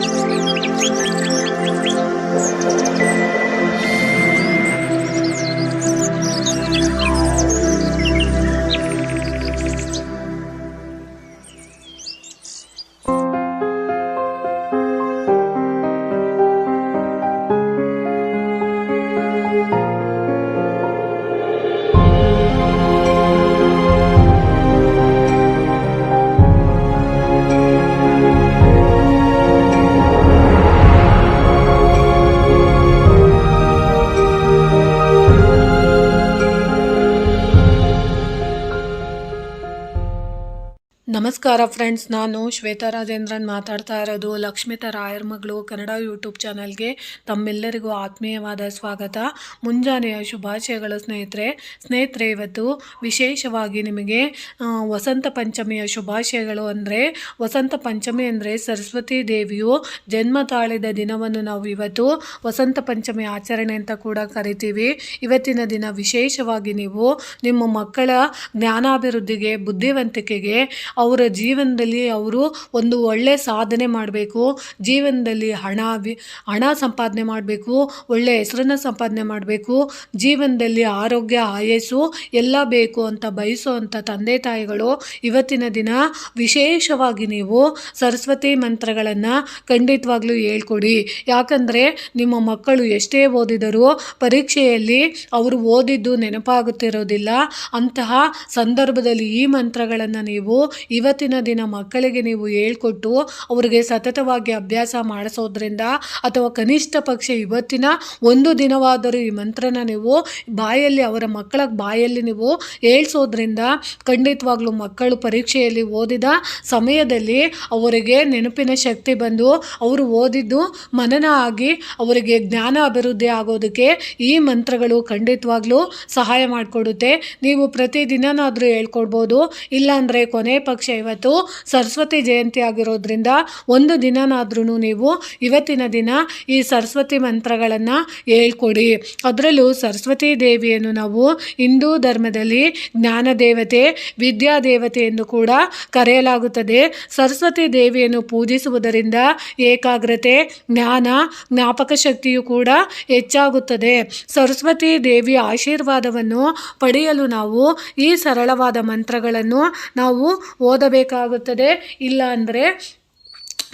Música ನಮಸ್ಕಾರ ಫ್ರೆಂಡ್ಸ್, ನಾನು ಶ್ವೇತಾ ರಾಜೇಂದ್ರನ್ ಮಾತಾಡ್ತಾ ಇರೋದು ಲಕ್ಷ್ಮಿತಾ ರಾಯರ್ ಮಗಳು ಕನ್ನಡ ಯೂಟ್ಯೂಬ್ ಚಾನಲ್ಗೆ ತಮ್ಮೆಲ್ಲರಿಗೂ ಆತ್ಮೀಯವಾದ ಸ್ವಾಗತ. ಮುಂಜಾನೆಯ ಶುಭಾಶಯಗಳು ಸ್ನೇಹಿತರೆ. ಸ್ನೇಹಿತರೆ, ಇವತ್ತು ವಿಶೇಷವಾಗಿ ನಿಮಗೆ ವಸಂತ ಪಂಚಮಿಯ ಶುಭಾಶಯಗಳು ಅಂದರೆ, ವಸಂತ ಪಂಚಮಿ ಅಂದರೆ ಸರಸ್ವತಿ ದೇವಿಯು ಜನ್ಮ ತಾಳಿದ ದಿನವನ್ನು ನಾವು ಇವತ್ತು ವಸಂತ ಪಂಚಮಿ ಆಚರಣೆ ಅಂತ ಕೂಡ ಕರಿತೀವಿ. ಇವತ್ತಿನ ದಿನ ವಿಶೇಷವಾಗಿ ನೀವು ನಿಮ್ಮ ಮಕ್ಕಳ ಜ್ಞಾನಾಭಿವೃದ್ಧಿಗೆ, ಬುದ್ಧಿವಂತಿಕೆಗೆ, ಅವರ ಜೀವನದಲ್ಲಿ ಅವರು ಒಂದು ಒಳ್ಳೆ ಸಾಧನೆ ಮಾಡಬೇಕು, ಜೀವನದಲ್ಲಿ ಹಣ ವಿ, ಹಣ ಸಂಪಾದನೆ ಮಾಡಬೇಕು, ಒಳ್ಳೆ ಹೆಸರನ್ನು ಸಂಪಾದನೆ ಮಾಡಬೇಕು, ಜೀವನದಲ್ಲಿ ಆರೋಗ್ಯ, ಆಯಸ್ಸು ಎಲ್ಲ ಬೇಕು ಅಂತ ಬಯಸುವಂಥ ತಂದೆ ತಾಯಿಗಳು ಇವತ್ತಿನ ದಿನ ವಿಶೇಷವಾಗಿ ನೀವು ಸರಸ್ವತಿ ಮಂತ್ರಗಳನ್ನು ಖಂಡಿತವಾಗ್ಲೂ ಹೇಳ್ಕೊಡಿ. ಯಾಕಂದರೆ ನಿಮ್ಮ ಮಕ್ಕಳು ಎಷ್ಟೇ ಓದಿದರೂ ಪರೀಕ್ಷೆಯಲ್ಲಿ ಅವರು ಓದಿದ್ದು ನೆನಪಾಗುತ್ತಿರೋದಿಲ್ಲ. ಅಂತಹ ಸಂದರ್ಭದಲ್ಲಿ ಈ ಮಂತ್ರಗಳನ್ನು ನೀವು ಇವತ್ತಿನ ದಿನ ಮಕ್ಕಳಿಗೆ ನೀವು ಹೇಳ್ಕೊಟ್ಟು ಅವರಿಗೆ ಸತತವಾಗಿ ಅಭ್ಯಾಸ ಮಾಡಿಸೋದ್ರಿಂದ ಅಥವಾ ಕನಿಷ್ಠ ಪಕ್ಷ ಇವತ್ತಿನ ಒಂದು ದಿನವಾದರೂ ಈ ಮಂತ್ರನ ನೀವು ಬಾಯಲ್ಲಿ ಅವರ ಮಕ್ಕಳ ಬಾಯಲ್ಲಿ ನೀವು ಹೇಳ್ಸೋದ್ರಿಂದ ಖಂಡಿತವಾಗ್ಲೂ ಮಕ್ಕಳು ಪರೀಕ್ಷೆಯಲ್ಲಿ ಓದಿದ ಸಮಯದಲ್ಲಿ ಅವರಿಗೆ ನೆನಪಿನ ಶಕ್ತಿ ಬಂದು ಅವರು ಓದಿದ್ದು ಮನನ ಆಗಿ ಅವರಿಗೆ ಜ್ಞಾನ ಅಭಿವೃದ್ಧಿ ಆಗೋದಕ್ಕೆ ಈ ಮಂತ್ರಗಳು ಖಂಡಿತವಾಗ್ಲೂ ಸಹಾಯ ಮಾಡಿಕೊಡುತ್ತೆ. ನೀವು ಪ್ರತಿದಿನನಾದರೂ ಹೇಳ್ಕೊಡ್ಬೋದು. ಇಲ್ಲಾಂದರೆ ಕೊನೆ ಪಕ್ಷ ಇವತ್ತು ಸರಸ್ವತಿ ಜಯಂತಿ ಆಗಿರೋದ್ರಿಂದ ಒಂದು ದಿನನಾದ್ರೂ ನೀವು ಇವತ್ತಿನ ದಿನ ಈ ಸರಸ್ವತಿ ಮಂತ್ರಗಳನ್ನು ಹೇಳ್ಕೊಡಿ. ಅದರಲ್ಲೂ ಸರಸ್ವತಿ ದೇವಿಯನ್ನು ನಾವು ಹಿಂದೂ ಧರ್ಮದಲ್ಲಿ ಜ್ಞಾನ ದೇವತೆ, ವಿದ್ಯಾ ದೇವತೆ ಎಂದು ಕೂಡ ಕರೆಯಲಾಗುತ್ತದೆ. ಸರಸ್ವತಿ ದೇವಿಯನ್ನು ಪೂಜಿಸುವುದರಿಂದ ಏಕಾಗ್ರತೆ, ಜ್ಞಾನ, ಜ್ಞಾಪಕ ಶಕ್ತಿಯು ಕೂಡ ಹೆಚ್ಚಾಗುತ್ತದೆ. ಸರಸ್ವತಿ ದೇವಿಯ ಆಶೀರ್ವಾದವನ್ನು ಪಡೆಯಲು ನಾವು ಈ ಸರಳವಾದ ಮಂತ್ರಗಳನ್ನು ನಾವು ಓದಬೇಕಾಗುತ್ತದೆ ಇಲ್ಲ ಅಂದರೆ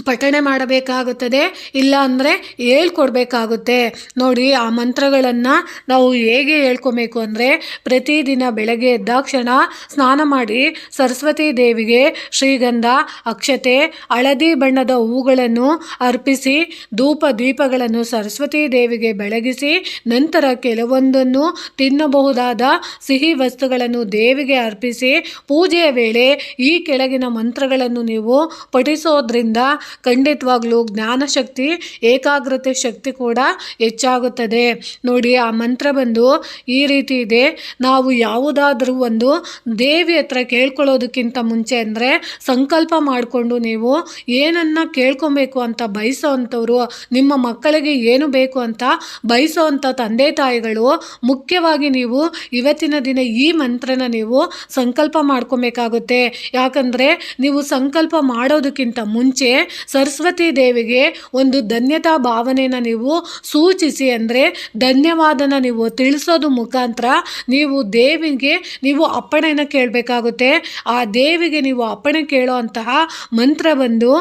ಪಠಣೆ ಮಾಡಬೇಕಾಗುತ್ತದೆ. ಇಲ್ಲ ಅಂದರೆ ಹೇಳ್ಕೊಡ್ಬೇಕಾಗುತ್ತೆ. ನೋಡಿ, ಆ ಮಂತ್ರಗಳನ್ನು ನಾವು ಹೇಗೆ ಹೇಳ್ಕೊಬೇಕು ಅಂದರೆ, ಪ್ರತಿದಿನ ಬೆಳಗ್ಗೆ ಎದ್ದಾಕ್ಷಣ ಸ್ನಾನ ಮಾಡಿ ಸರಸ್ವತಿ ದೇವಿಗೆ ಶ್ರೀಗಂಧ, ಅಕ್ಷತೆ, ಹಳದಿ ಬಣ್ಣದ ಹೂಗಳನ್ನು ಅರ್ಪಿಸಿ, ಧೂಪ ದೀಪಗಳನ್ನು ಸರಸ್ವತಿ ದೇವಿಗೆ ಬೆಳಗಿಸಿ, ನಂತರ ಕೆಲವೊಂದನ್ನು ತಿನ್ನಬಹುದಾದ ಸಿಹಿ ವಸ್ತುಗಳನ್ನು ದೇವಿಗೆ ಅರ್ಪಿಸಿ, ಪೂಜೆಯ ವೇಳೆ ಈ ಕೆಳಗಿನ ಮಂತ್ರಗಳನ್ನು ನೀವು ಪಠಿಸೋದ್ರಿಂದ ಖಂಡಿತವಾಗ್ಲೂ ಜ್ಞಾನಶಕ್ತಿ, ಏಕಾಗ್ರತೆ ಶಕ್ತಿ ಕೂಡ ಹೆಚ್ಚಾಗುತ್ತದೆ. ನೋಡಿ, ಆ ಮಂತ್ರ ಬಂದು ಈ ರೀತಿ ಇದೆ. ನಾವು ಯಾವುದಾದ್ರೂ ಒಂದು ದೇವಿ ಹತ್ರ ಕೇಳ್ಕೊಳ್ಳೋದಕ್ಕಿಂತ ಮುಂಚೆ ಅಂದರೆ ಸಂಕಲ್ಪ ಮಾಡಿಕೊಂಡು ನೀವು ಏನನ್ನ ಕೇಳ್ಕೊಬೇಕು ಅಂತ ಬಯಸೋವಂಥವ್ರು ನಿಮ್ಮ ಮಕ್ಕಳಿಗೆ ಏನು ಬೇಕು ಅಂತ ಬಯಸೋವಂಥ ತಂದೆ ತಾಯಿಗಳು ಮುಖ್ಯವಾಗಿ ನೀವು ಇವತ್ತಿನ ದಿನ ಈ ಮಂತ್ರನ ನೀವು ಸಂಕಲ್ಪ ಮಾಡ್ಕೊಬೇಕಾಗುತ್ತೆ. ಯಾಕಂದರೆ ನೀವು ಸಂಕಲ್ಪ ಮಾಡೋದಕ್ಕಿಂತ ಮುಂಚೆ ಸರಸ್ವತಿ ದೇವಿಗೆ ಒಂದು ಧನ್ಯತಾ ಭಾವನೆಯನ್ನು ನೀವು ಸೂಚಿಸಿ ಅಂದರೆ ಧನ್ಯವಾದನ ನೀವು ತಿಳಿಸೋದು ಮುಖಾಂತರ ನೀವು ದೇವಿಗೆ ನೀವು ಅಪ್ಪಣೆಯನ್ನು ಕೇಳಬೇಕಾಗುತ್ತೆ. ಆ ದೇವಿಗೆ ನೀವು ಅಪ್ಪಣೆ ಕೇಳೋ ಅಂತಹ ಮಂತ್ರ ಬಂದು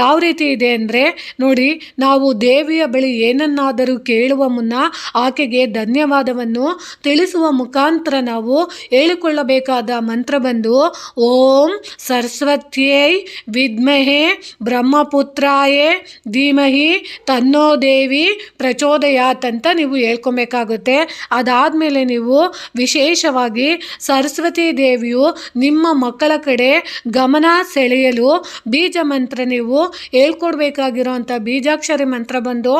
ಯಾವ ರೀತಿ ಇದೆ ಅಂದರೆ ನೋಡಿ, ನಾವು ದೇವಿಯ ಬಳಿ ಏನನ್ನಾದರೂ ಕೇಳುವ ಮುನ್ನ ಆಕೆಗೆ ಧನ್ಯವಾದವನ್ನು ತಿಳಿಸುವ ಮುಖಾಂತರ ನಾವು ಹೇಳಿಕೊಳ್ಳಬೇಕಾದ ಮಂತ್ರ ಬಂದು, ಓಂ ಸರಸ್ವತ್ಯೈ ವಿದ್ಮಹೆ ಬ್ರಹ್ಮಪುತ್ರಾಯೇ ಧೀಮಹಿ ತನ್ನೋ ದೇವಿ ಪ್ರಚೋದಯಾತ್ ಅಂತ ನೀವು ಹೇಳ್ಕೊಬೇಕಾಗುತ್ತೆ. ಅದಾದಮೇಲೆ ನೀವು ವಿಶೇಷವಾಗಿ ಸರಸ್ವತಿ ದೇವಿಯು ನಿಮ್ಮ ಮಕ್ಕಳ ಕಡೆ ಗಮನ ಸೆಳೆಯಲು ಬೀಜ ಮಂತ್ರ ನೀವು ಹೇಳ್ಕೊಡ್ಬೇಕಾಗಿರೋಂಥ ಬೀಜಾಕ್ಷರಿ ಮಂತ್ರ ಬಂದು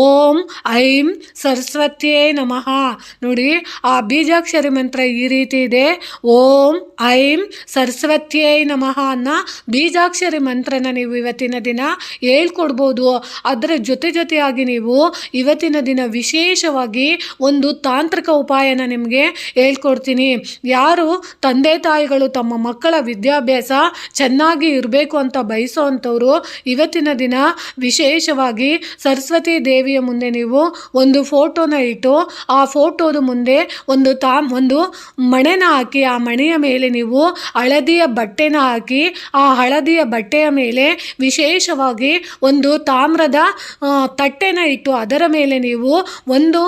ಓಂ ಐಂ ಸರಸ್ವತಿಯೇ ನಮಃ. ನೋಡಿ, ಆ ಬೀಜಾಕ್ಷರಿ ಮಂತ್ರ ಈ ರೀತಿ ಇದೆ. ಓಂ ಐಂ ಸರಸ್ವತಿಯೇ ನಮಃ ಅನ್ನೋ ಬೀಜಾಕ್ಷರಿ ಮಂತ್ರನ ನೀವು ಇವತ್ತಿನ ದಿನ ಹೇಳ್ಕೊಡ್ಬೋದು. ಅದರ ಜೊತೆ ಜೊತೆಯಾಗಿ ನೀವು ಇವತ್ತಿನ ದಿನ ವಿಶೇಷವಾಗಿ ಒಂದು ತಾಂತ್ರಿಕ ಉಪಾಯನ ನಿಮಗೆ ಹೇಳ್ಕೊಡ್ತೀನಿ. ಯಾರು ತಂದೆ ತಾಯಿಗಳು ತಮ್ಮ ಮಕ್ಕಳ ವಿದ್ಯಾಭ್ಯಾಸ ಚೆನ್ನಾಗಿ ಇರಬೇಕು ಅಂತ ಬಯಸೋ ಅಂಥವ್ರು ಇವತ್ತಿನ ದಿನ ವಿಶೇಷವಾಗಿ ಸರಸ್ವತಿ ದೇವಿಯ ಮುಂದೆ ನೀವು ಒಂದು ಫೋಟೋನ ಇಟ್ಟು ಆ ಫೋಟೋದ ಮುಂದೆ ಒಂದು ತಾ ಒಂದು ಮಣೆನ ಹಾಕಿ, ಆ ಮಣೆಯ ಮೇಲೆ ನೀವು ಹಳದಿಯ ಬಟ್ಟೆನ ಹಾಕಿ, ಆ ಹಳದಿಯ ಬಟ್ಟೆಯ ಮೇಲೆ ವಿಶೇಷವಾಗಿ ಒಂದು ತಾಮ್ರದ ತಟ್ಟೆನ ಇಟ್ಟು ಅದರ ಮೇಲೆ ನೀವು ಒಂದು,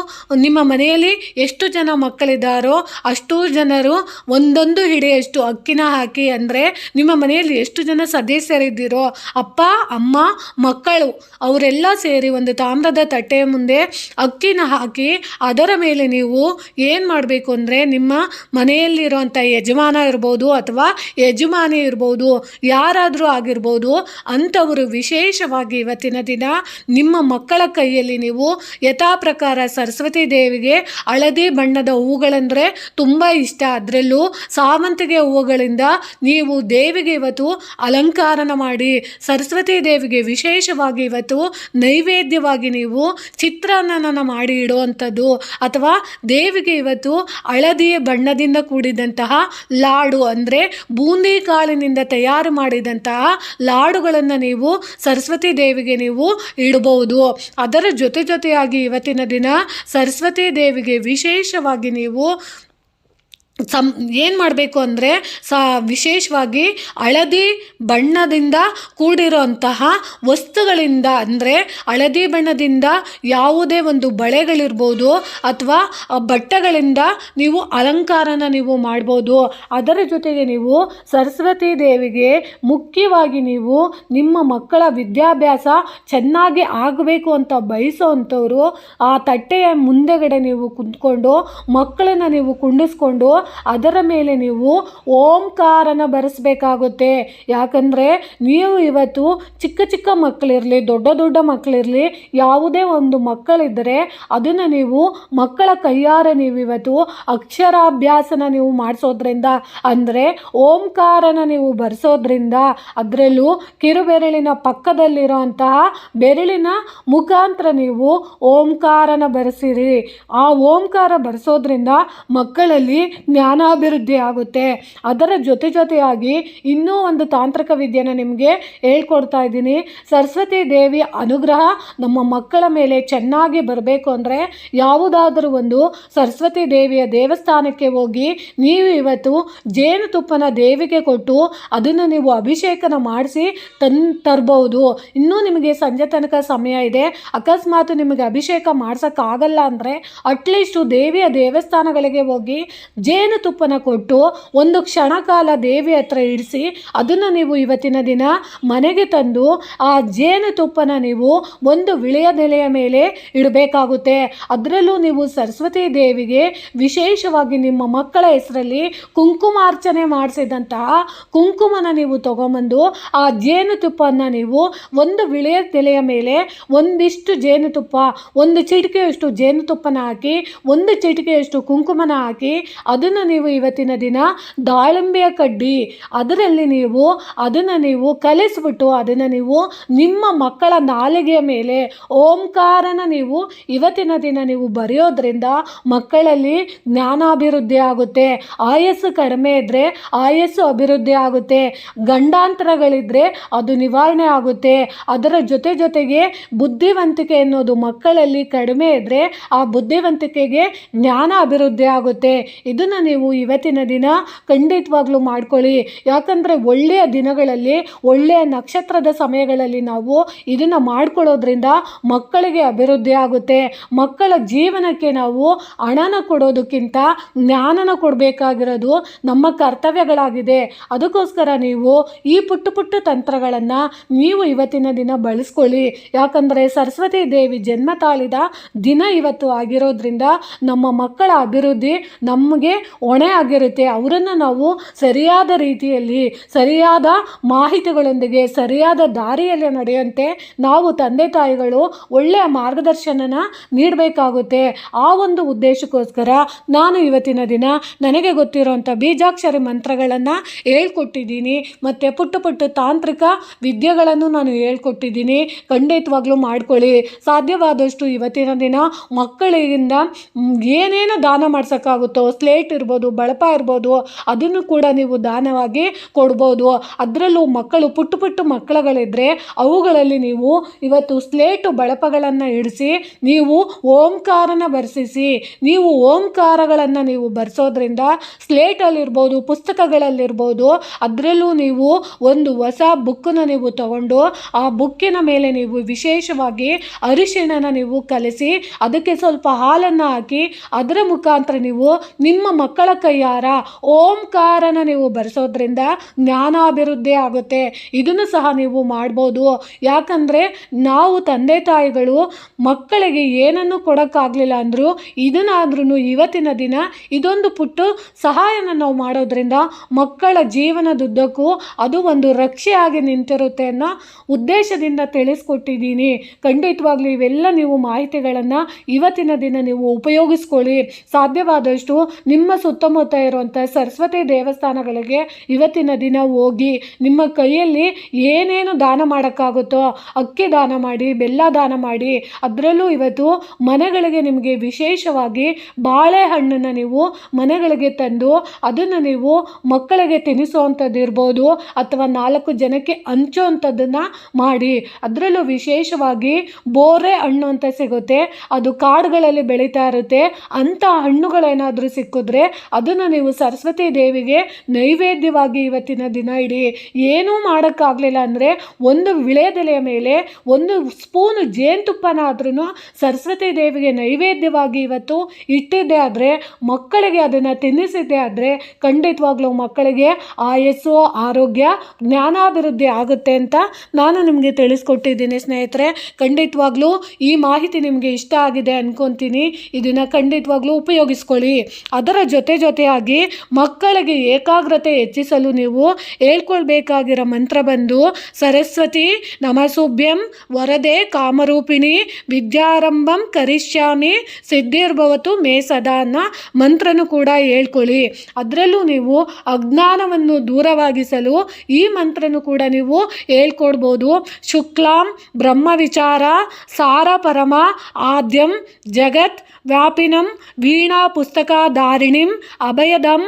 ನಿಮ್ಮ ಮನೆಯಲ್ಲಿ ಎಷ್ಟು ಜನ ಮಕ್ಕಳಿದ್ದಾರೋ ಅಷ್ಟು ಜನರು ಒಂದೊಂದು ಹಿಡಿಯಷ್ಟು ಅಕ್ಕಿನ ಹಾಕಿ ಅಂದರೆ ನಿಮ್ಮ ಮನೆಯಲ್ಲಿ ಎಷ್ಟು ಜನ ಸದಸ್ಯರಿದ್ದೀರೋ ಅಪ್ಪ, ಅಮ್ಮ, ಮಕ್ಕಳು ಅವರೆಲ್ಲ ಸೇರಿ ಒಂದು ತಾಮ್ರದ ತಟ್ಟೆಯ ಮುಂದೆ ಅಕ್ಕಿನ ಹಾಕಿ ಅದರ ಮೇಲೆ ನೀವು ಏನು ಮಾಡಬೇಕು ಅಂದರೆ ನಿಮ್ಮ ಮನೆಯಲ್ಲಿರುವಂಥ ಯಜಮಾನ ಇರ್ಬೋದು ಅಥವಾ ಯಜಮಾನಿ ಇರ್ಬೋದು, ಯಾರಾದರೂ ಆಗಿರ್ಬೋದು ಅಂಥವರು ವಿಶೇಷವಾಗಿ ಇವತ್ತಿನ ದಿನ ನಿಮ್ಮ ಮಕ್ಕಳ ಕೈಯಲ್ಲಿ ನೀವು ಯಥಾ ಪ್ರಕಾರ ಸರಸ್ವತಿ ದೇವಿಗೆ ಹಳದಿ ಬಣ್ಣದ ಹೂಗಳಂದರೆ ತುಂಬ ಇಷ್ಟ. ಅದರಲ್ಲೂ ಸಾವಂತಿಗೆ ಹೂವುಗಳಿಂದ ನೀವು ದೇವಿಗೆ ಇವತ್ತು ಅಲಂಕಾರನ ಮಾಡಿ, ಸರಸ್ವತಿ ದೇವಿಗೆ ವಿಶೇಷವಾಗಿ ಇವತ್ತು ನೈವೇದ್ಯವಾಗಿ ನೀವು ಚಿತ್ರಾನ್ನನ ಮಾಡಿ ಇಡುವಂಥದ್ದು ಅಥವಾ ದೇವಿಗೆ ಇವತ್ತು ಹಳದಿ ಬಣ್ಣದಿಂದ ಕೂಡಿದಂತಹ ಲಾಡು ಅಂದರೆ ಬೂಂದಿ ಕಾಳಿನಿಂದ ತಯಾರು ಮಾಡಿದಂತಹ ಲಾಡುಗಳನ್ನು ನೀವು ಸರಸ್ವತಿ ದೇವಿಗೆ ನೀವು ಇಡಬಹುದು. ಅದರ ಜೊತೆ ಜೊತೆಯಾಗಿ ಇವತ್ತಿನ ದಿನ ಸರಸ್ವತಿ ದೇವಿಗೆ ವಿಶೇಷವಾಗಿ ನೀವು ಸಂ, ಏನು ಮಾಡಬೇಕು ಅಂದರೆ ಸ, ವಿಶೇಷವಾಗಿ ಹಳದಿ ಬಣ್ಣದಿಂದ ಕೂಡಿರುವಂತಹ ವಸ್ತುಗಳಿಂದ ಅಂದರೆ ಹಳದಿ ಬಣ್ಣದಿಂದ ಯಾವುದೇ ಒಂದು ಬಳೆಗಳಿರ್ಬೋದು ಅಥವಾ ಬಟ್ಟೆಗಳಿಂದ ನೀವು ಅಲಂಕಾರನ ನೀವು ಮಾಡ್ಬೋದು. ಅದರ ಜೊತೆಗೆ ನೀವು ಸರಸ್ವತಿ ದೇವಿಗೆ ಮುಖ್ಯವಾಗಿ ನೀವು ನಿಮ್ಮ ಮಕ್ಕಳ ವಿದ್ಯಾಭ್ಯಾಸ ಚೆನ್ನಾಗಿ ಆಗಬೇಕು ಅಂತ ಬಯಸೋ ಆ ತಟ್ಟೆಯ ಮುಂದೆಗಡೆ ನೀವು ಕುಂತ್ಕೊಂಡು ಮಕ್ಕಳನ್ನು ನೀವು ಕುಂಡಿಸ್ಕೊಂಡು ಅದರ ಮೇಲೆ ನೀವು ಓಂಕಾರನ ಬರೆಸಬೇಕಾಗುತ್ತೆ. ಯಾಕಂದರೆ ನೀವು ಇವತ್ತು ಚಿಕ್ಕ ಚಿಕ್ಕ ಮಕ್ಕಳಿರಲಿ, ದೊಡ್ಡ ದೊಡ್ಡ ಮಕ್ಕಳಿರಲಿ, ಯಾವುದೇ ಒಂದು ಮಕ್ಕಳಿದ್ದರೆ ಅದನ್ನು ನೀವು ಮಕ್ಕಳ ಕೈಯಾರೆ ನೀವು ಇವತ್ತು ಅಕ್ಷರಾಭ್ಯಾಸನ ನೀವು ಮಾಡಿಸೋದ್ರಿಂದ, ಅಂದರೆ ಓಂಕಾರನ ನೀವು ಬರೆಸೋದ್ರಿಂದ ಅದರಲ್ಲೂ ಕಿರುಬೆರಳಿನ ಪಕ್ಕದಲ್ಲಿರೋಂತಹ ಬೆರಳಿನ ಮುಖಾಂತರ ನೀವು ಓಂಕಾರನ ಬರೆಸಿರಿ. ಆ ಓಂಕಾರ ಬರೆಸೋದ್ರಿಂದ ಮಕ್ಕಳಲ್ಲಿ ಜ್ಞಾನಾಭಿವೃದ್ಧಿ ಆಗುತ್ತೆ. ಅದರ ಜೊತೆ ಜೊತೆಯಾಗಿ ಇನ್ನೂ ಒಂದು ತಾಂತ್ರಿಕ ವಿದ್ಯೆನ ನಿಮಗೆ ಹೇಳ್ಕೊಡ್ತಾ ಇದ್ದೀನಿ. ಸರಸ್ವತಿ ದೇವಿ ಅನುಗ್ರಹ ನಮ್ಮ ಮಕ್ಕಳ ಮೇಲೆ ಚೆನ್ನಾಗಿ ಬರಬೇಕು ಅಂದರೆ ಯಾವುದಾದರೂ ಒಂದು ಸರಸ್ವತಿ ದೇವಿಯ ದೇವಸ್ಥಾನಕ್ಕೆ ಹೋಗಿ ನೀವು ಇವತ್ತು ಜೇನುತುಪ್ಪನ ದೇವಿಗೆ ಕೊಟ್ಟು ಅದನ್ನು ನೀವು ಅಭಿಷೇಕನ ಮಾಡಿಸಿ ತನ್ ತರ್ಬೋದು. ಇನ್ನೂ ನಿಮಗೆ ಸಂಜೆ ತನಕ ಸಮಯ ಇದೆ. ಅಕಸ್ಮಾತ್ ನಿಮಗೆ ಅಭಿಷೇಕ ಮಾಡ್ಸೋಕ್ಕಾಗಲ್ಲ ಅಂದರೆ ಅಟ್ಲೀಸ್ಟು ದೇವಿಯ ದೇವಸ್ಥಾನಗಳಿಗೆ ಹೋಗಿ ಜೇನುತುಪ್ಪನ ಕೊಟ್ಟು ಒಂದು ಕ್ಷಣ ಕಾಲ ದೇವಿ ಹತ್ರ ಇಡಿಸಿ ಅದನ್ನು ನೀವು ಇವತ್ತಿನ ದಿನ ಮನೆಗೆ ತಂದು, ಆ ಜೇನುತುಪ್ಪನ ನೀವು ಒಂದು ವಿಳೆಯ ನೆಲೆಯ ಮೇಲೆ ಇಡಬೇಕಾಗುತ್ತೆ. ಅದರಲ್ಲೂ ನೀವು ಸರಸ್ವತಿ ದೇವಿಗೆ ವಿಶೇಷವಾಗಿ ನಿಮ್ಮ ಮಕ್ಕಳ ಹೆಸರಲ್ಲಿ ಕುಂಕುಮಾರ್ಚನೆ ಮಾಡಿಸಿದಂತಹ ಕುಂಕುಮನ ನೀವು ತಗೊಂಬಂದು, ಆ ಜೇನುತುಪ್ಪನ ನೀವು ಒಂದು ವಿಳೆಯ ನೆಲೆಯ ಮೇಲೆ ಒಂದಿಷ್ಟು ಜೇನುತುಪ್ಪ ಒಂದು ಚಿಟಿಕೆಯಷ್ಟು ಜೇನುತುಪ್ಪನ ಹಾಕಿ, ಒಂದು ಚಿಟಿಕೆಯಷ್ಟು ಕುಂಕುಮನ ಹಾಕಿ ಅದನ್ನು ನೀವು ಇವತ್ತಿನ ದಿನ ದಾಳಿಂಬೆಯ ಕಡ್ಡಿ, ಅದರಲ್ಲಿ ನೀವು ಅದನ್ನು ನೀವು ಕಲಿಸ್ಬಿಟ್ಟು ಅದನ್ನು ನೀವು ನಿಮ್ಮ ಮಕ್ಕಳ ನಾಲಿಗೆಯ ಮೇಲೆ, ಓಂಕಾರನ ನೀವು ಇವತ್ತಿನ ದಿನ ನೀವು ಬರೆಯೋದ್ರಿಂದ ಮಕ್ಕಳಲ್ಲಿ ಜ್ಞಾನಾಭಿವೃದ್ಧಿ ಆಗುತ್ತೆ. ಆಯಸ್ಸು ಕಡಿಮೆ ಇದ್ದರೆ ಆಯಸ್ಸು ಅಭಿವೃದ್ಧಿ ಆಗುತ್ತೆ. ಗಂಡಾಂತರಗಳಿದ್ದರೆ ಅದು ನಿವಾರಣೆ ಆಗುತ್ತೆ. ಅದರ ಜೊತೆ ಜೊತೆಗೆ ಬುದ್ಧಿವಂತಿಕೆ ಅನ್ನೋದು ಮಕ್ಕಳಲ್ಲಿ ಕಡಿಮೆ ಇದ್ದರೆ ಆ ಬುದ್ಧಿವಂತಿಕೆಗೆ ಜ್ಞಾನ ಅಭಿವೃದ್ಧಿ ಆಗುತ್ತೆ. ಇದನ್ನು ನೀವು ಇವತ್ತಿನ ದಿನ ಖಂಡಿತವಾಗ್ಲೂ ಮಾಡ್ಕೊಳ್ಳಿ. ಯಾಕಂದರೆ ಒಳ್ಳೆಯ ದಿನಗಳಲ್ಲಿ, ಒಳ್ಳೆಯ ನಕ್ಷತ್ರದ ಸಮಯಗಳಲ್ಲಿ ನಾವು ಇದನ್ನು ಮಾಡ್ಕೊಳ್ಳೋದ್ರಿಂದ ಮಕ್ಕಳಿಗೆ ಅಭಿವೃದ್ಧಿ ಆಗುತ್ತೆ. ಮಕ್ಕಳ ಜೀವನಕ್ಕೆ ನಾವು ಹಣನ ಕೊಡೋದಕ್ಕಿಂತ ಜ್ಞಾನನ ಕೊಡಬೇಕಾಗಿರೋದು ನಮ್ಮ ಕರ್ತವ್ಯಗಳಾಗಿದೆ. ಅದಕ್ಕೋಸ್ಕರ ನೀವು ಈ ಪುಟ್ಟ ಪುಟ್ಟ ತಂತ್ರಗಳನ್ನು ನೀವು ಇವತ್ತಿನ ದಿನ ಬಳಸ್ಕೊಳ್ಳಿ. ಯಾಕಂದರೆ ಸರಸ್ವತಿ ದೇವಿ ಜನ್ಮ ತಾಳಿದ ದಿನ ಇವತ್ತು ಆಗಿರೋದ್ರಿಂದ ನಮ್ಮ ಮಕ್ಕಳ ಅಭಿವೃದ್ಧಿ ನಮಗೆ ಹೊಣೆ ಆಗಿರುತ್ತೆ. ಅವರನ್ನು ನಾವು ಸರಿಯಾದ ರೀತಿಯಲ್ಲಿ ಸರಿಯಾದ ಮಾಹಿತಿಗಳೊಂದಿಗೆ ಸರಿಯಾದ ದಾರಿಯಲ್ಲಿ ನಡೆಯುವಂತೆ ನಾವು ತಂದೆ ತಾಯಿಗಳು ಒಳ್ಳೆಯ ಮಾರ್ಗದರ್ಶನನ ನೀಡಬೇಕಾಗುತ್ತೆ. ಆ ಒಂದು ಉದ್ದೇಶಕ್ಕೋಸ್ಕರ ನಾನು ಇವತ್ತಿನ ದಿನ ನನಗೆ ಗೊತ್ತಿರೋಂಥ ಬೀಜಾಕ್ಷರಿ ಮಂತ್ರಗಳನ್ನು ಹೇಳ್ಕೊಟ್ಟಿದ್ದೀನಿ. ಮತ್ತು ಪುಟ್ಟ ಪುಟ್ಟ ತಾಂತ್ರಿಕ ವಿದ್ಯೆಗಳನ್ನು ನಾನು ಹೇಳ್ಕೊಟ್ಟಿದ್ದೀನಿ. ಖಂಡಿತವಾಗ್ಲೂ ಮಾಡ್ಕೊಳ್ಳಿ. ಸಾಧ್ಯವಾದಷ್ಟು ಇವತ್ತಿನ ದಿನ ಮಕ್ಕಳಿಂದ ಮ್, ಏನೇನು ದಾನ ಮಾಡ್ಸೋಕ್ಕಾಗುತ್ತೋ ಸ್ಲೇಟ್ ಇರ್ಬೋದು, ಬಳಪ ಇರ್ಬೋದು, ಅದನ್ನು ಕೂಡ ನೀವು ದಾನವಾಗಿ ಕೊಡ್ಬೋದು. ಅದರಲ್ಲೂ ಮಕ್ಕಳು, ಪುಟ್ಟ ಪುಟ್ಟ ಮಕ್ಕಳುಗಳಿದ್ದರೆ ಅವುಗಳಲ್ಲಿ ನೀವು ಇವತ್ತು ಸ್ಲೇಟು ಬಳಪಗಳನ್ನು ಇಡಿಸಿ, ನೀವು ಓಂಕಾರನ ಬರ್ಸಿಸಿ, ನೀವು ಓಂಕಾರಗಳನ್ನು ನೀವು ಬರ್ಸೋದ್ರಿಂದ ಸ್ಲೇಟಲ್ಲಿರ್ಬೋದು, ಪುಸ್ತಕಗಳಲ್ಲಿರ್ಬೋದು, ಅದರಲ್ಲೂ ನೀವು ಒಂದು ಹೊಸ ಬುಕ್ಕನ್ನು ನೀವು ತಗೊಂಡು ಆ ಬುಕ್ಕಿನ ಮೇಲೆ ನೀವು ವಿಶೇಷವಾಗಿ ಅರಿಶಿಣನ ನೀವು ಕಲಸಿ, ಅದಕ್ಕೆ ಸ್ವಲ್ಪ ಹಾಲನ್ನು ಹಾಕಿ, ಅದರ ಮುಖಾಂತರ ನೀವು ನಿಮ್ಮ ಮಕ್ಕಳ ಕೈಯಾರ ಓಂಕಾರನ ನೀವು ಬರೆಸೋದ್ರಿಂದ ಜ್ಞಾನಾಭಿವೃದ್ಧಿ ಆಗುತ್ತೆ. ಇದನ್ನು ಸಹ ನೀವು ಮಾಡ್ಬೋದು. ಯಾಕಂದರೆ ನಾವು ತಂದೆ ತಾಯಿಗಳು ಮಕ್ಕಳಿಗೆ ಏನನ್ನು ಕೊಡೋಕ್ಕಾಗಲಿಲ್ಲ ಅಂದರೂ ಇದನ್ನಾದ್ರೂ ಇವತ್ತಿನ ದಿನ ಇದೊಂದು ಪುಟ್ಟು ಸಹಾಯನ ನಾವು ಮಾಡೋದ್ರಿಂದ ಮಕ್ಕಳ ಜೀವನದುದ್ದಕ್ಕೂ ಅದು ಒಂದು ರಕ್ಷೆಯಾಗಿ ನಿಂತಿರುತ್ತೆ ಅನ್ನೋ ಉದ್ದೇಶದಿಂದ ತಿಳಿಸ್ಕೊಟ್ಟಿದ್ದೀನಿ. ಖಂಡಿತವಾಗ್ಲೂ ಇವೆಲ್ಲ ನೀವು ಮಾಹಿತಿಗಳನ್ನು ಇವತ್ತಿನ ದಿನ ನೀವು ಉಪಯೋಗಿಸ್ಕೊಳ್ಳಿ. ಸಾಧ್ಯವಾದಷ್ಟು ನಿಮ್ಮ ಸುತ್ತಮುತ್ತ ಇರುವಂಥ ಸರಸ್ವತಿ ದೇವಸ್ಥಾನಗಳಿಗೆ ಇವತ್ತಿನ ದಿನ ಹೋಗಿ ನಿಮ್ಮ ಕೈಯಲ್ಲಿ ಏನೇನು ದಾನ ಮಾಡೋಕ್ಕಾಗುತ್ತೋ ಅಕ್ಕಿ ದಾನ ಮಾಡಿ, ಬೆಲ್ಲ ದಾನ ಮಾಡಿ, ಅದರಲ್ಲೂ ಇವತ್ತು ಮನೆಗಳಿಗೆ ನಿಮಗೆ ವಿಶೇಷವಾಗಿ ಬಾಳೆಹಣ್ಣನ್ನು ನೀವು ಮನೆಗಳಿಗೆ ತಂದು ಅದನ್ನು ನೀವು ಮಕ್ಕಳಿಗೆ ತಿನ್ನಿಸುವಂಥದ್ದು ಇರ್ಬೋದು ಅಥವಾ ನಾಲ್ಕು ಜನಕ್ಕೆ ಹಂಚೋವಂಥದ್ದನ್ನು ಮಾಡಿ. ಅದರಲ್ಲೂ ವಿಶೇಷವಾಗಿ ಬೋರೆ ಹಣ್ಣು ಅಂತ ಸಿಗುತ್ತೆ. ಅದು ಕಾಡುಗಳಲ್ಲಿ ಬೆಳೀತಾ ಇರುತ್ತೆ. ಅಂಥ ಹಣ್ಣುಗಳೇನಾದರೂ ಸಿಕ್ಕಿದ್ರೆ ಅದನ್ನು ನೀವು ಸರಸ್ವತಿ ದೇವಿಗೆ ನೈವೇದ್ಯವಾಗಿ ಇವತ್ತಿನ ದಿನ ಇಡಿ. ಏನೂ ಮಾಡೋಕ್ಕಾಗಲಿಲ್ಲ ಅಂದರೆ ಒಂದು ವಿಳೆದೆಲೆಯ ಮೇಲೆ ಒಂದು ಸ್ಪೂನ್ ಜೇನುತುಪ್ಪನಾದ್ರೂ ಸರಸ್ವತಿ ದೇವಿಗೆ ನೈವೇದ್ಯವಾಗಿ ಇವತ್ತು ಇಟ್ಟಿದ್ದೆ ಆದರೆ, ಮಕ್ಕಳಿಗೆ ಅದನ್ನು ತಿನ್ನಿಸಿದ್ದೆ ಆದರೆ ಖಂಡಿತವಾಗ್ಲೂ ಮಕ್ಕಳಿಗೆ ಆಯಸ್ಸು, ಆರೋಗ್ಯ, ಜ್ಞಾನಾಭಿವೃದ್ಧಿ ಆಗುತ್ತೆ ಅಂತ ನಾನು ನಿಮಗೆ ತಿಳಿಸ್ಕೊಟ್ಟಿದ್ದೀನಿ ಸ್ನೇಹಿತರೆ. ಖಂಡಿತವಾಗ್ಲೂ ಈ ಮಾಹಿತಿ ನಿಮಗೆ ಇಷ್ಟ ಆಗಿದೆ ಅನ್ಕೊತೀನಿ. ಇದನ್ನು ಖಂಡಿತವಾಗ್ಲೂ ಉಪಯೋಗಿಸ್ಕೊಳ್ಳಿ. ಅದರ ಜೊತೆ ಜೊತೆಯಾಗಿ ಮಕ್ಕಳಿಗೆ ಏಕಾಗ್ರತೆ ಹೆಚ್ಚಿಸಲು ನೀವು ಹೇಳ್ಕೊಳ್ಬೇಕಾಗಿರೋ ಮಂತ್ರ ಬಂದು, ಸರಸ್ವತಿ ನಮಸುಭ್ಯಂ ವರದೆ ಕಾಮರೂಪಿಣಿ ವಿದ್ಯಾರಂಭಂ ಕರಿಷ್ಯಾಮಿ ಸಿದ್ಧಿರ್ಭವತು ಮೇ ಸದಾ ಅನ್ನೋ ಮಂತ್ರನೂ ಕೂಡ ಹೇಳ್ಕೊಳ್ಳಿ. ಅದರಲ್ಲೂ ನೀವು ಅಜ್ಞಾನವನ್ನು ದೂರವಾಗಿಸಲು ಈ ಮಂತ್ರನೂ ಕೂಡ ನೀವು ಹೇಳ್ಕೊಡ್ಬೋದು. ಶುಕ್ಲಾಂ ಬ್ರಹ್ಮ ವಿಚಾರ ಸಾರ ಪರಮ ಆದ್ಯಂ ಜಗತ್ ವ್ಯಾಪಿನಂ ವೀಣಾ ಪುಸ್ತಕ ಧಾರಿಣಿಂ ಅಭಯದಂ.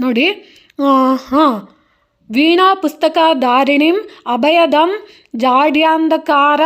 ನೋಡಿ ಹಾಂ. ವೀಣಾ ಪುಸ್ತಕ ಅಭಯದಂ ಜಾಡ್ಯಾಂಧಕಾರ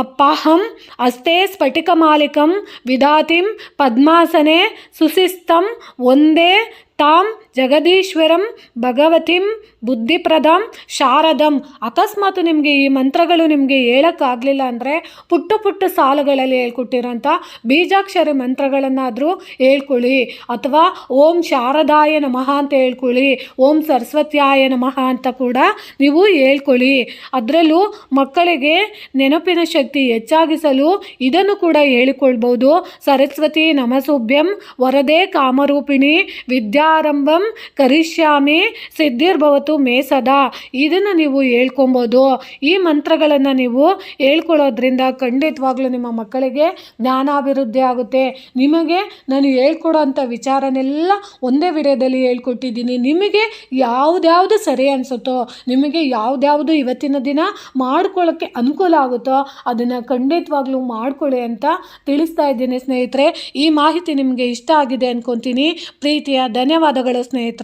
ಪಾಹಂ ಹಸ್ತೆ ಸ್ಫಟಿಕಮಾಲಿಕಂ ವಿಧಾತಿಂ ಪದ್ಮಾಸನೆ ಸುಸಿಸ್ತಂ ಒಂದೇ ತಾಂ ಜಗದೀಶ್ವರಂ ಭಗವತಿಂ ಬುದ್ಧಿಪ್ರದಂ ಶಾರದಂ. ಅಕಸ್ಮಾತ್ ನಿಮಗೆ ಈ ಮಂತ್ರಗಳು ನಿಮಗೆ ಹೇಳೋಕ್ಕಾಗಲಿಲ್ಲ ಅಂದರೆ ಪುಟ್ಟ ಪುಟ್ಟ ಸಾಲುಗಳಲ್ಲಿ ಹೇಳ್ಕೊಟ್ಟಿರೋಂಥ ಬೀಜಾಕ್ಷರಿ ಮಂತ್ರಗಳನ್ನಾದರೂ ಹೇಳ್ಕೊಳ್ಳಿ. ಅಥವಾ ಓಂ ಶಾರದಾಯ ನಮಃ ಅಂತ ಹೇಳ್ಕೊಳ್ಳಿ. ಓಂ ಸರಸ್ವತ್ಯಾಯ ನಮಃ ಅಂತ ಕೂಡ ನೀವು ಹೇಳ್ಕೊಳ್ಳಿ. ಅದರಲ್ಲೂ ಮಕ್ಕಳಿಗೆ ನೆನಪಿನ ಶಕ್ತಿ ಹೆಚ್ಚಾಗಿಸಲು ಇದನ್ನು ಕೂಡ ಹೇಳಿಕೊಳ್ಬೋದು ಸರಸ್ವತಿ ನಮಸುಭ್ಯಂ ವರದೆ ಕಾಮರೂಪಿಣಿ ವಿದ್ಯಾರಂಭಂ ಕರಿಷ್ಯಾಮಿ ಸಿದ್ಧಿರ್ಭವತು ಮೇ ಸದಾ. ಇದನ್ನು ನೀವು ಹೇಳ್ಕೊಬೋದು. ಈ ಮಂತ್ರಗಳನ್ನು ನೀವು ಹೇಳ್ಕೊಳ್ಳೋದ್ರಿಂದ ಖಂಡಿತವಾಗ್ಲೂ ನಿಮ್ಮ ಮಕ್ಕಳಿಗೆ ಜ್ಞಾನಾಭಿವೃದ್ಧಿ ಆಗುತ್ತೆ. ನಿಮಗೆ ನಾನು ಹೇಳ್ಕೊಡೋಂಥ ವಿಚಾರನೆಲ್ಲ ಒಂದೇ ವಿಡಿಯೋದಲ್ಲಿ ಹೇಳ್ಕೊಟ್ಟಿದ್ದೀನಿ. ನಿಮಗೆ ಯಾವುದ್ಯಾವುದು ಸರಿ ಅನಿಸುತ್ತೋ, ನಿಮಗೆ ಯಾವುದ್ಯಾವುದು ಇವತ್ತಿನ ದಿನ ಮಾಡ್ಕೊಳ್ಳೋಕ್ಕೆ ಅನುಕೂಲ ಆಗುತ್ತೋ, ಅದನ್ನು ಖಂಡಿತವಾಗ್ಲೂ ಮಾಡ್ಕೊಳ್ಳಿ ಅಂತ ತಿಳಿಸ್ತಾ ಇದ್ದೀನಿ ಸ್ನೇಹಿತರೆ. ಈ ಮಾಹಿತಿ ನಿಮಗೆ ಇಷ್ಟ ಆಗಿದೆ ಅನ್ಕೊತೀನಿ. ಪ್ರೀತಿಯ ಧನ್ಯವಾದಗಳು eh,